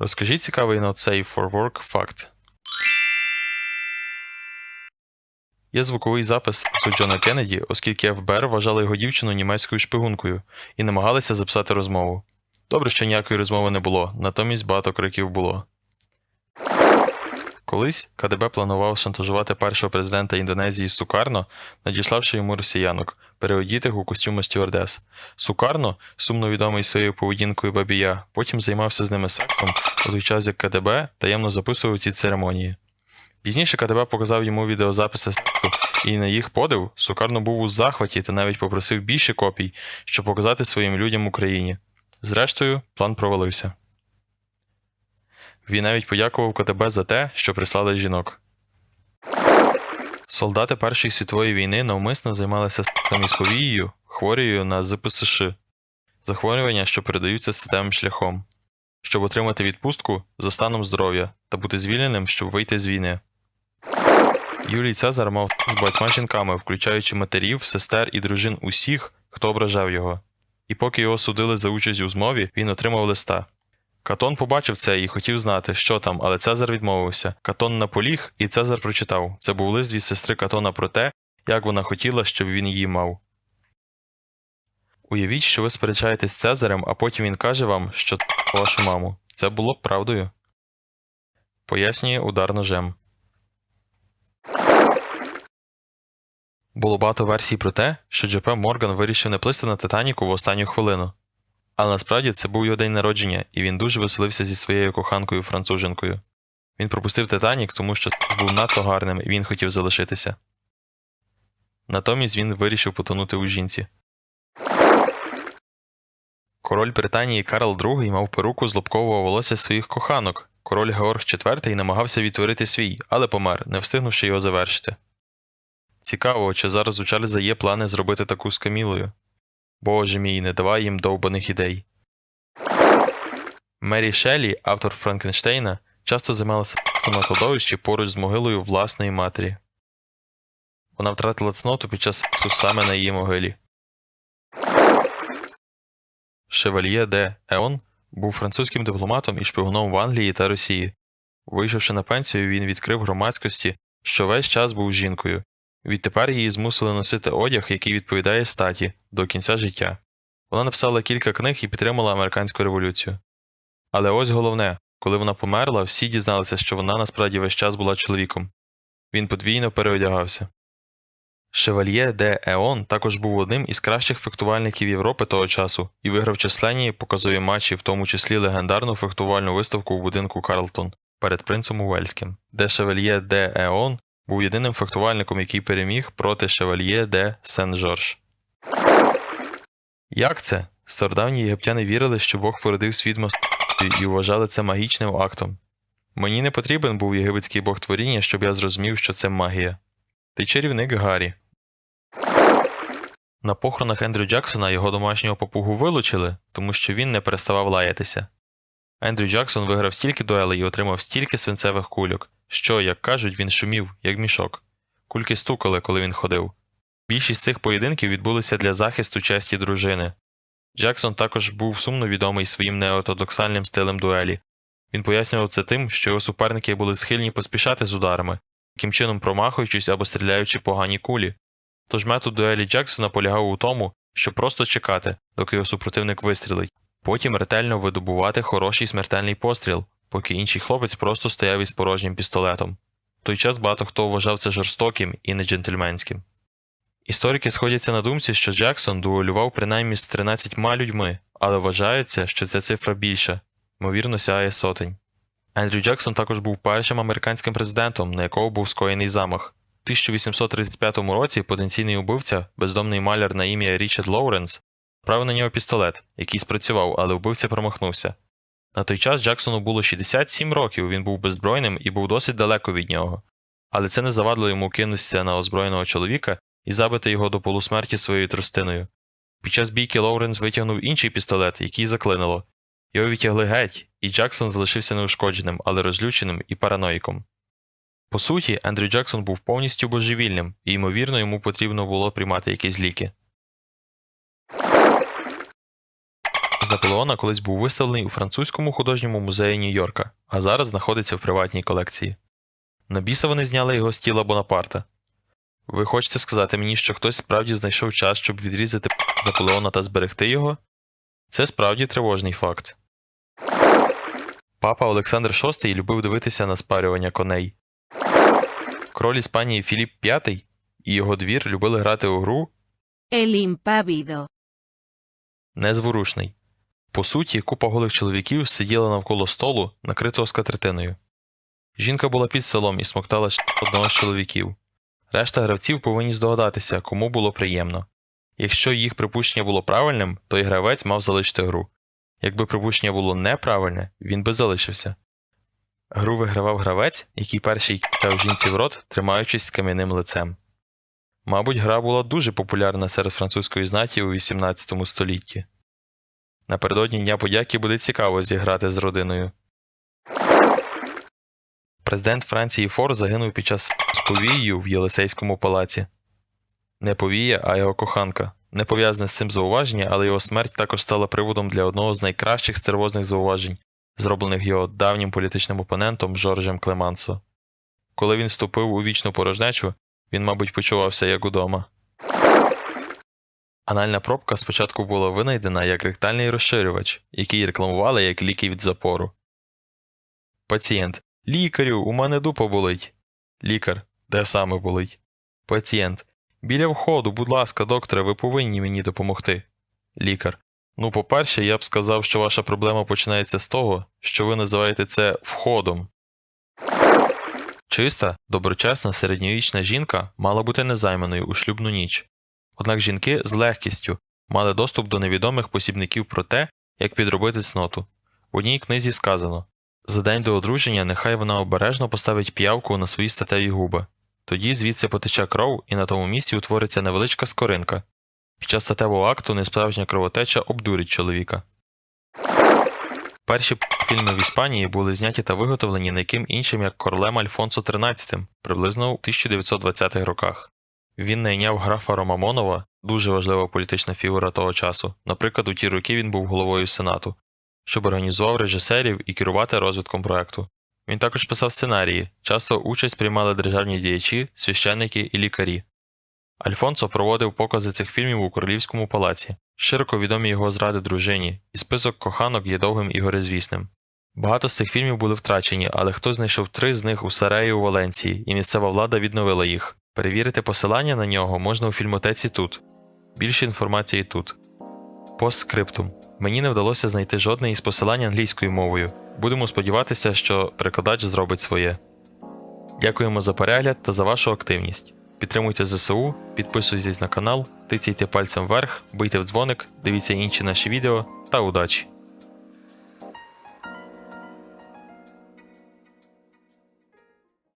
Розкажіть цікавий not safe for work факт. Є звуковий запис су Джона Кеннеді, оскільки ФБР вважали його дівчину німецькою шпигункою і намагалися записати розмову. Добре, що ніякої розмови не було, натомість багато криків було. Колись КДБ планував шантажувати першого президента Індонезії Сукарно, надіславши йому росіянок, переодітих у костюми стюардес. Сукарно, сумно відомий своєю поведінкою бабія, потім займався з ними сексом, у той час як КДБ таємно записував ці церемонії. Пізніше КДБ показав йому відеозаписи сексу, і на їх подив Сукарно був у захваті та навіть попросив більше копій, щоб показати своїм людям Україні. Зрештою, план провалився. Він навіть подякував КТБ за те, що прислали жінок. Солдати Першої світової війни навмисно займалися повією, хворією на ЗПСШ, захворювання, що передаються статевим шляхом, щоб отримати відпустку за станом здоров'я та бути звільненим, щоб вийти з війни. Юлій Цезар мав з багатьма жінками, включаючи матерів, сестер і дружин усіх, хто ображав його. І поки його судили за участь у змові, він отримав листа. Катон побачив це і хотів знати, що там, але Цезар відмовився. Катон наполіг, і Цезар прочитав. Це був лист від сестри Катона про те, як вона хотіла, щоб він її мав. Уявіть, що ви сперечаєтесь з Цезарем, а потім він каже вам, що вашу маму. Це було б правдою. Пояснює удар ножем. Було багато версій про те, що Джепе Морган вирішив не плисти на Титаніку в останню хвилину. Але насправді це був його день народження, і він дуже веселився зі своєю коханкою француженкою. Він пропустив Титанік, тому що був надто гарним і він хотів залишитися. Натомість він вирішив потонути у жінці. Король Британії Карл II мав перуку з лобкового волосся своїх коханок. Король Георг IV намагався відтворити свій, але помер, не встигнувши його завершити. Цікаво, чи зараз у Чарльза є плани зробити таку з Камілою. Боже мій, не давай їм довбаних ідей. Мері Шеллі, автор Франкенштейна, часто займалася на кладовищі поруч з могилою власної матері. Вона втратила цноту під час сексу саме на її могилі. Шевальє де Еон був французьким дипломатом і шпигуном в Англії та Росії. Вийшовши на пенсію, він відкрив громадськості, що весь час був жінкою. Відтепер її змусили носити одяг, який відповідає статі, до кінця життя. Вона написала кілька книг і підтримала американську революцію. Але ось головне коли вона померла, всі дізналися, що вона насправді весь час була чоловіком. Він подвійно переодягався. Шевальє де Еон також був одним із кращих фехтувальників Європи того часу і виграв численні показові матчі, в тому числі легендарну фехтувальну виставку у будинку Карлтон перед принцем Уельським, де Шевальє де Еон був єдиним фехтувальником, який переміг проти Шевальє де Сен-Жорж. Як це? Стародавні єгиптяни вірили, що Бог породив світ мостою і вважали це магічним актом. Мені не потрібен був єгипетський бог творіння, щоб я зрозумів, що це магія. Ти чарівник Гаррі. На похоронах Ендрю Джексона його домашнього папугу вилучили, тому що він не переставав лаятися. Ендрю Джексон виграв стільки дуелей і отримав стільки свинцевих кульок, що, як кажуть, він шумів, як мішок. Кульки стукали, коли він ходив. Більшість цих поєдинків відбулися для захисту честі дружини. Джексон також був сумно відомий своїм неортодоксальним стилем дуелі. Він пояснював це тим, що його суперники були схильні поспішати з ударами, таким чином промахуючись або стріляючи погані кулі. Тож метод дуелі Джексона полягав у тому, щоб просто чекати, доки його супротивник вистрілить, потім ретельно видобувати хороший смертельний постріл, поки інший хлопець просто стояв із порожнім пістолетом. В той час багато хто вважав це жорстоким і не джентльменським. Історики сходяться на думці, що Джексон дуелював принаймні з 13 людьми, але вважається, що ця цифра більша, ймовірно, сягає сотень. Ендрю Джексон також був першим американським президентом, на якого був скоєний замах. У 1835 році потенційний убивця, бездомний маляр на ім'я Річард Лоуренс, правив на нього пістолет, який спрацював, але вбивця промахнувся. На той час Джексону було 67 років, він був беззбройним і був досить далеко від нього. Але це не завадило йому кинутися на озброєного чоловіка і забити його до полусмерті своєю тростиною. Під час бійки Лоуренс витягнув інший пістолет, який заклинило. Його відтягли геть, і Джексон залишився неушкодженим, але розлюченим і параноїком. По суті, Ендрю Джексон був повністю божевільним, і, ймовірно, йому потрібно було приймати якісь ліки. З Наполеона колись був виставлений у французькому художньому музеї Нью-Йорка, а зараз знаходиться в приватній колекції. На біса вони зняли його з тіла Бонапарта. Ви хочете сказати мені, що хтось справді знайшов час, щоб відрізати Наполеона та зберегти його? Це справді тривожний факт. Папа Олександр VI любив дивитися на спарювання коней. Король Іспанії Філіп V і його двір любили грати у гру El impávido. Незворушний. По суті, купа голих чоловіків сиділа навколо столу, накритого скатертиною. Жінка була під столом і смоктала одного з чоловіків. Решта гравців повинні здогадатися, кому було приємно. Якщо їх припущення було правильним, то і гравець мав залишити гру. Якби припущення було неправильне, він би залишився. Гру вигравав гравець, який перший кидав жінці в рот, тримаючись з кам'яним лицем. Мабуть, гра була дуже популярна серед французької знаті у XVIII столітті. Напередодні Дня подяки буде цікаво зіграти з родиною. Президент Франції Фор загинув під час з повією в Єлисейському палаці. Не повія, а його коханка. Не пов'язане з цим зауваження, але його смерть також стала приводом для одного з найкращих стервозних зауважень, зроблених його давнім політичним опонентом Жоржем Клемансо. Коли він вступив у вічну порожнечу, він, мабуть, почувався як удома. Анальна пробка спочатку була винайдена як ректальний розширювач, який рекламували як ліки від запору. Пацієнт. Лікарю, у мене дупа болить. Лікар. Де саме болить? Пацієнт. Біля входу, будь ласка, докторе, ви повинні мені допомогти. Лікар. Ну, по-перше, я б сказав, що ваша проблема починається з того, що ви називаєте це входом. Чиста, доброчесна середньовічна жінка мала бути незайманою у шлюбну ніч. Однак жінки з легкістю мали доступ до невідомих посібників про те, як підробити цноту. В одній книзі сказано за день до одруження нехай вона обережно поставить п'явку на свої статеві губи. Тоді звідси потече кров, і на тому місці утвориться невеличка скоринка. Під час статевого акту несправжня кровотеча обдурить чоловіка. Перші фільми в Іспанії були зняті та виготовлені не ким іншим як королем Альфонсо XIII приблизно у 1920-х роках. Він найняв графа Ромамонова, дуже важлива політична фігура того часу. Наприклад, у ті роки він був головою Сенату, щоб організував режисерів і керувати розвитком проекту. Він також писав сценарії, часто участь приймали державні діячі, священники і лікарі. Альфонсо проводив покази цих фільмів у королівському палаці, широко відомі його зради дружині, і список коханок є довгим і горизвісним. Багато з цих фільмів були втрачені, але хто знайшов три з них у Сареї у Валенції, і місцева влада відновила їх. Перевірити посилання на нього можна у фільмотеці тут. Більше інформації тут. Постскриптум. Мені не вдалося знайти жодне із посилань англійською мовою. Будемо сподіватися, що перекладач зробить своє. Дякуємо за перегляд та за вашу активність. Підтримуйте ЗСУ, підписуйтесь на канал, тицяйте пальцем вверх, бийте в дзвоник, дивіться інші наші відео та удачі!